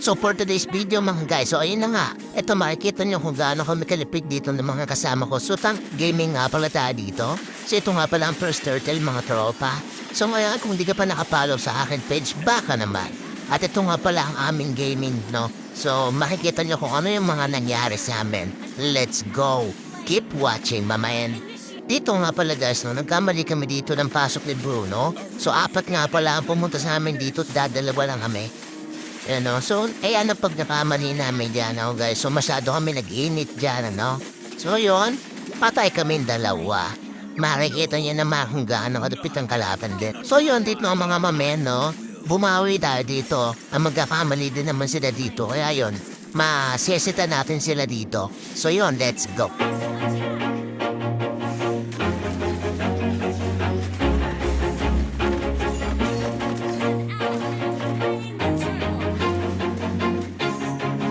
So for today's video mga guys, so ayun na nga. Ito makikita nyo kung gaano kami kalipig dito ng mga kasama ko. So tang gaming nga pala tayo dito. So ito nga pala ang first turtle mga tropa. So ngayon kung di ka pa nakapollow sa akin page, baka naman. At ito nga pala ang aming gaming, no? So makikita nyo kung ano yung mga nangyari sa amin. Let's go! Keep watching, mamayan. Dito nga pala guys, no, nagkamali kami dito ng pasok ni Bruno. So apat nga pala ang pumunta sa amin dito at dadalawa lang kami. Ano, so, eh ano pag nakamali namin dyan, ano, guys. So, masyado kami nag-init dyan, ano. So, yun, patay kami dalawa. Makikita niyo naman kung gaano kadupit ang kalaban din. So, yun, dito ang mga mamen, no. Bumawi tayo dito. Ang magkakamali din naman sila dito. Kaya yun, masesita natin sila dito. So, yun, let's go.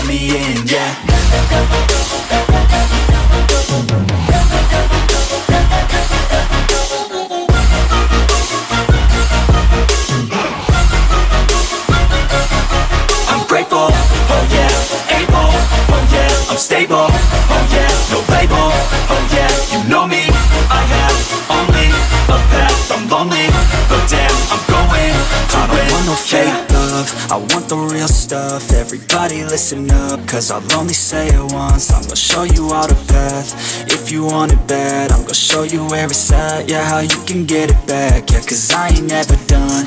let me in. Yeah. I'm grateful, oh yeah, able, oh yeah, I'm stable, oh yeah, no label, oh yeah, you know me, I have only a path, I'm lonely, but damn, I'm going to I no fake love, I want the real stuff, everybody listen up, cause I'll only say it once, I'm gonna show you all the path, if you want it bad, I'm gonna show you where it's at, yeah, how you can get it back, yeah, cause I ain't never done,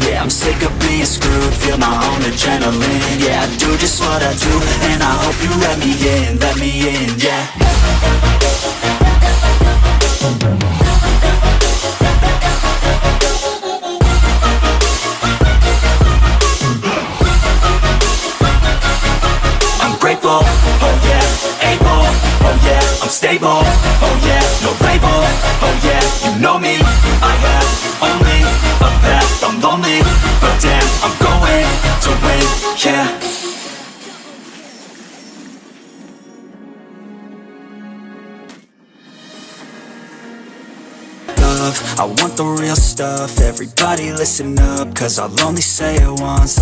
yeah, I'm sick of being screwed, feel my own adrenaline, yeah, I do just what I do, and I hope you let me in, let me in, yeah. I'm grateful, oh yeah, able, oh yeah, I'm stable, oh yeah, no label, oh yeah, you know me, I have yeah. Love, I want the real stuff, everybody listen up, cause I'll only say it once